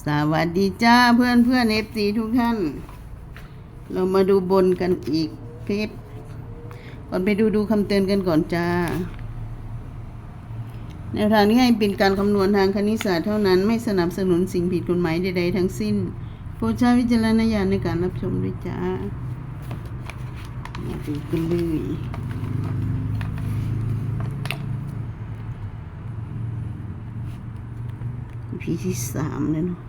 สวัสดีจ้าเพื่อนเพื่อนเอฟซีทุกท่าน เรามาดูบนกันอีกคลิปก่อนไปดูดูคำเตือนกันก่อนจ้า แนวทางนี้ให้เป็นการคำนวณทางคณิตศาสตร์เท่านั้นไม่สนับสนุนสิ่งผิดกฎหมายใดๆทั้งสิ้นโปรดใช้วิจารณญาณในการรับชมด้วยจ้ามาดูกันเลย พีที่สามแล้วเนาะ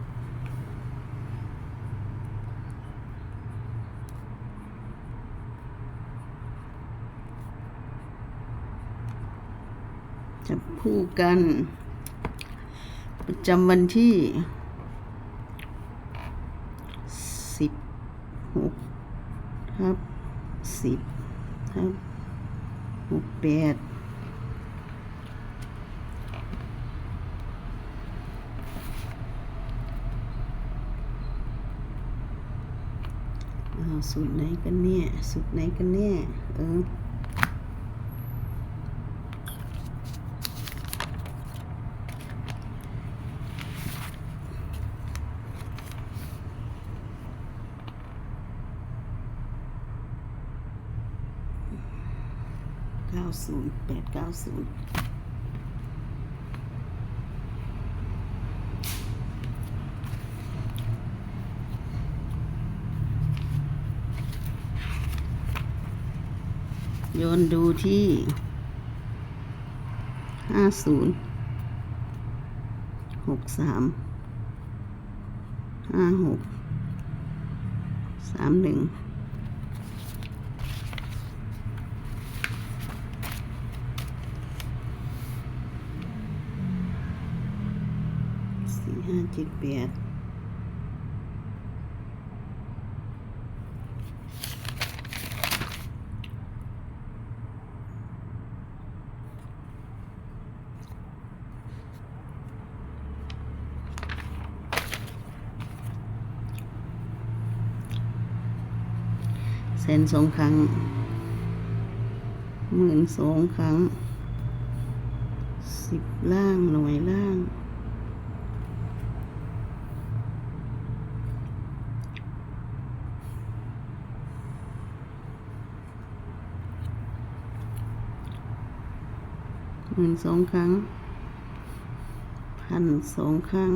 จะพูดกัน ประจำวันที่สิบหกทับสิบทับหกแปด อ้าว สูตรไหนกันเนี่ย สูตรไหนกันเนี่ยเออเก้าศูนย์แปดเก้าศูนย์ โยนดูที่ห้าศูนย์หกสามห้าหกสามหนึ่งสี่ห้าเจ็ดแปด เซนสองครั้ง หมื่นสองครั้ง สิบล่างหน่วยล่างหมื่นสองครั้งพันสองครั้ง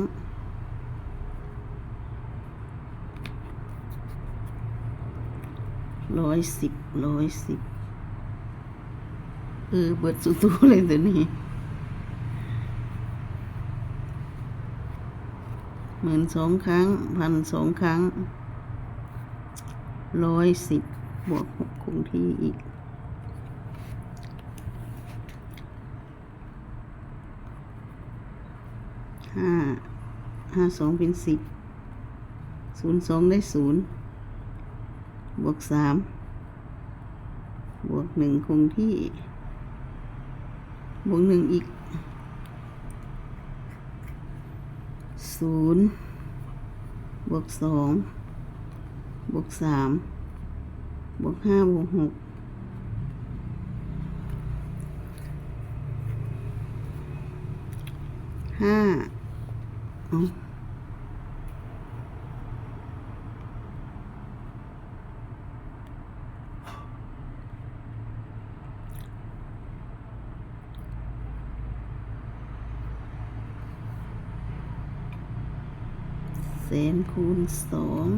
ร้อยสิบร้อยสิบเออเบิดสุดๆเลยตัวนี้หมื่นสองครั้งพันสองครั้งร้อยสิบบวกหกคงที่อีกห้าห้าสองเป็นสิบศูนย์สองได้ศูนย์ บวกสามบวกหนึ่งคงที่ บวกหนึ่งอีกศูนย์บวกสองบวกสามบวกห้าบวกหกห้าเอา เศษคูณสอง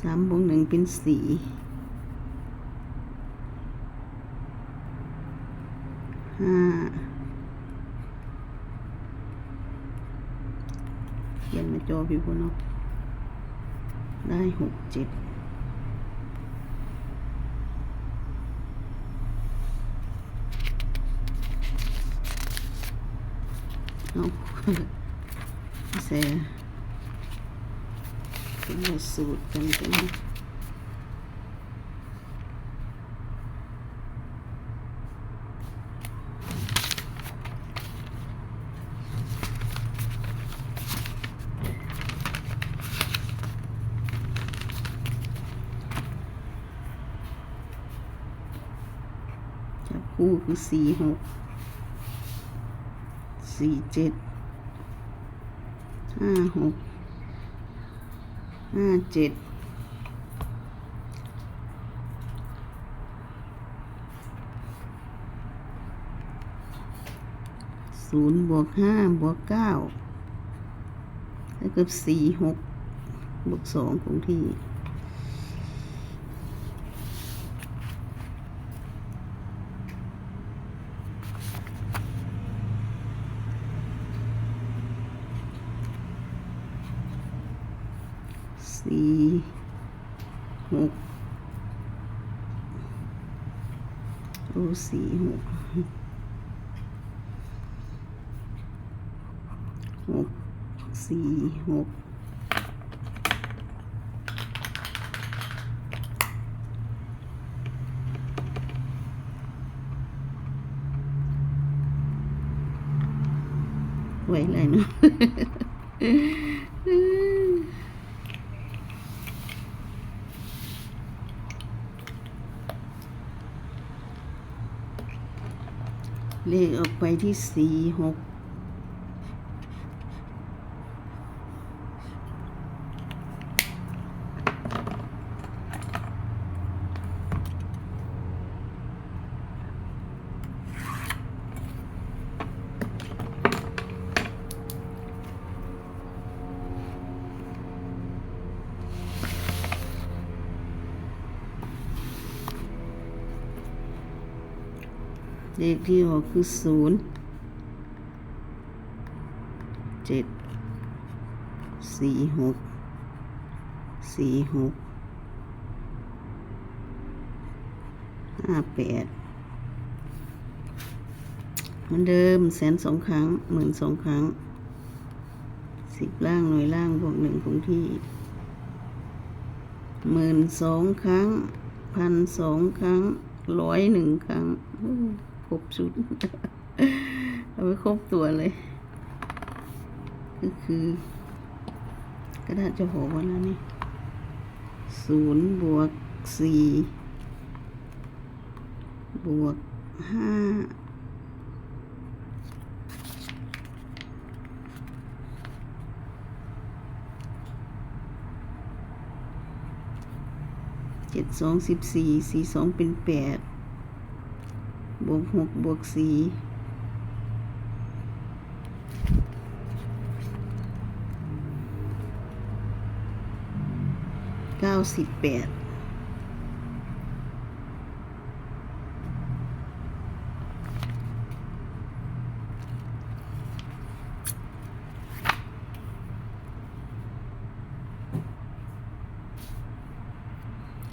สามบวกหนึ่งเป็นสี่ห้าเขียนในจอพี่พนเนาะได้หกเจ็ด เอาเสียเป็น สี่เจ็ดห้าหกห้าเจ็ดศูนย์บวกห้าบวกเก้าเท่ากับสี่หกบวกสองคงที่ สี่หกโอ้สี่หกหกสี่หกไว้ไรเนาะ เลขออกไปที่สี่หก เลขที่ออกคือศูนย์เจ็ดสี่หกสี่หกห้าแปดเหมือนเดิมแสนสองครั้งหมื่นสองครั้งสิบล่างหน่วยล่างบวกหนึ่งคงที่หมื่นสองครั้งพันสองครั้งร้อยหนึ่งครั้ง บชุดเอาไปครบตัวเลย ก็คือกระดาษจะบอว่าแล้วนี่ศูนย์บวกสี่บวกห้าเจ็ดสองสิบสี่สี่สองเป็นแปด บวกหกบวกสี่เก้าสิบแปด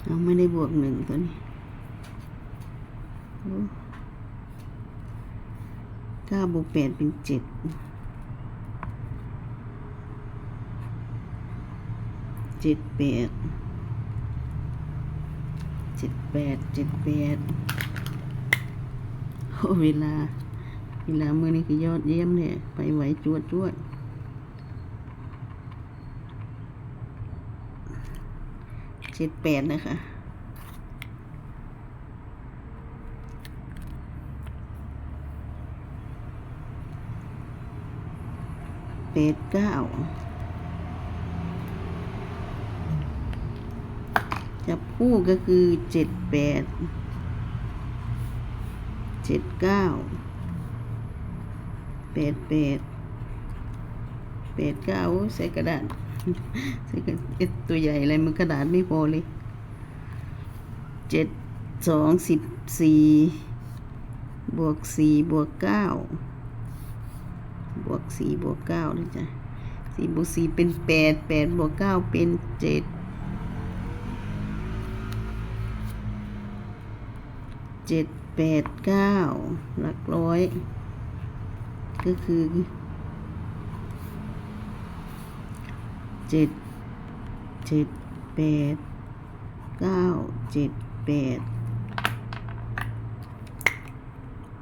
เราไม่ได้บวกหนึ่งตัวนี้โอ้เก้าบวกแปดเป็นเจ็ดเจ็ดแปดเจ็ดแปดเจ็ดแปดโอ้เวลา เวลาเมื่อนี้คือยอดเยี่ยมเนี่ยไปไหวจวดจวดเจ็ดแปดนะคะ แปดเก้าจับคู่ก็คือเจ็ดแปดเจ็ดเก้าแปดแปดแปดเก้าใส่กระดาษใส่กระดาษตัวใหญ่อะไรมันกระดาษไม่พอเลยเจ็ดสองสิบสี่บวกสี่บวกเก้า บวกสี่บวกเก้าเลยจ้ะสี่บวกสี่เป็นแปดแปดบวกเก้าเป็นเจ็ดเจ็ดแปดเก้าหลักร้อย ก็คือเจ็ดเจ็ดแปดเก้าเจ็ดแปด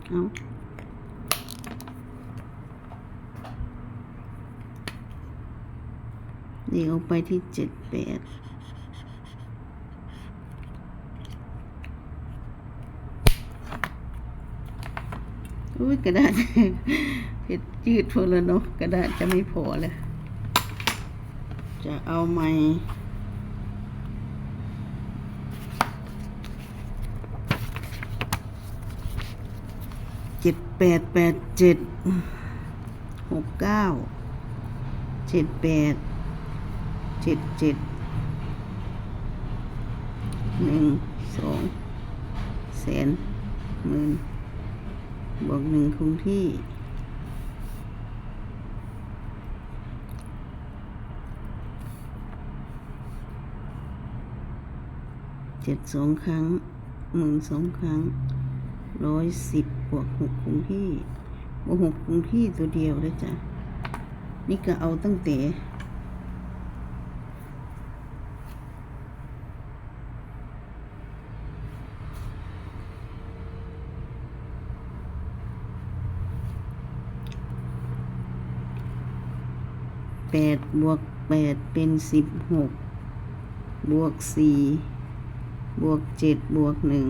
เอาเดี๋ ยวเอาไปที่เจ็ดแปดอุ้ยกระดาษแผ่เห็ดยืดพอแล้วเนาะกระดาษจะไม่พอแล้ว จะเอาไหมเจ็ดแปดแปดเจ็ดหกเก้าเจ็ดแปด เจ็ดเจ็ดหนึ่งสองแสนหมื่นบวกหนึ่งคงที่เจ็ดสองครั้งหมื่นสองครั้งร้อยสิบบวกหกคงที่บวกหกคงที่ตัวเดียวเลยจ้ะนี่ก็เอาตั้งแต่ แปดบวกแปดเป็นสิบหกบวกสี่บวกเจ็ดบวกหนึ่ง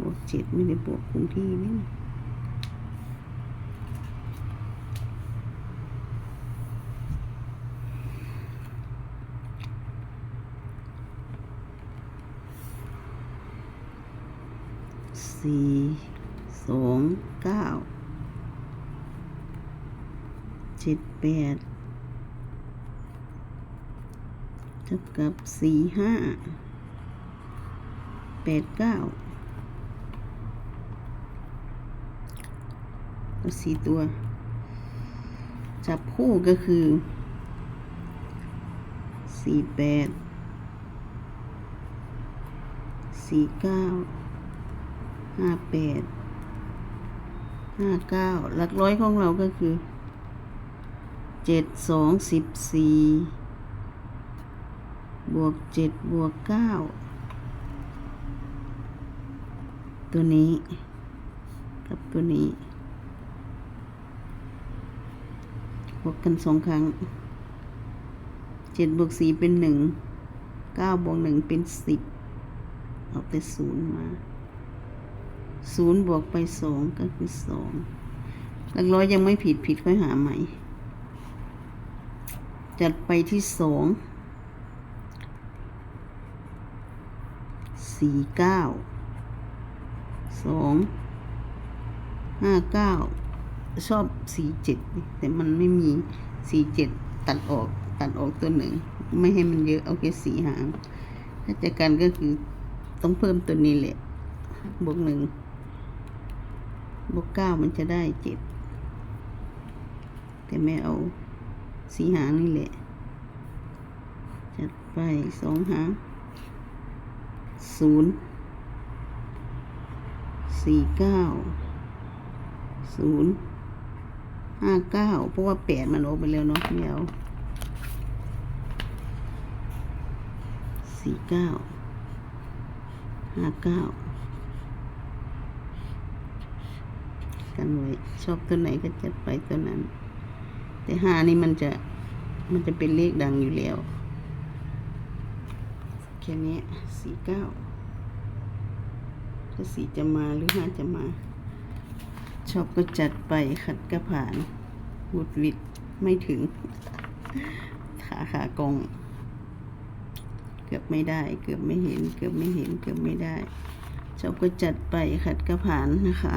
บวกเจ็ดไม่ได้บวกคงที่นี่ สี่สองเก้าเจ็ดแปดเท่ากับสี่ห้าแปดเก้าแล้วสี่ตัว จับคู่ก็คือสี่แปดสี่เก้า ห้าแปดห้าเก้าหลักร้อยของเราก็คือเจ็ดสองสิบสี่บวกเจ็ดบวกเก้าตัวนี้ กับตัวนี้บวกกันสองครั้งเจ็ดบวกสี่เป็นหนึ่งเก้าบวกหนึ่งเป็นสิบเอาแต่ศูนย์มา ศูนย์บวกไปสองก็คือสองหลักร้อยยังไม่ผิดผิดค่อยหาใหม่ จัดไปที่สองสี่เก้าสองห้าเก้าชอบสี่เจ็ดแต่มันไม่มีสี่เจ็ดตัดออกตัดออกตัวหนึ่ง ไม่ให้มันเยอะ เอาแค่สี่หางถ้าจะกันก็คือต้องเพิ่มตัวนี้แหละบวกหนึ่ง บวกเก้ามันจะได้เจ็ดแต่ไม่เอาสีหางนี่แหละ จัดไปสองหางศูนย์สี่เก้าศูนย์ห้าเก้าเพราะว่าแปดมันออกไปแล้วเนาะไม่เอาสี่เก้าห้าเก้า กันไว้ชอบตัวไหนก็จัดไปตัวนั้น แต่ห้านี่มันจะมันจะเป็นเลขดังอยู่แล้วแค่นี้สี่เก้าถ้าสี่จะมาหรือห้าจะมา ชอบก็จัดไปขัดก็ผ่านวุดวิดไม่ถึง ขาขากอง เกือบไม่ได้ เกือบไม่เห็น เกือบไม่เห็น เกือบไม่ได้ ชอบก็จัดไปขัดก็ผ่านนะคะ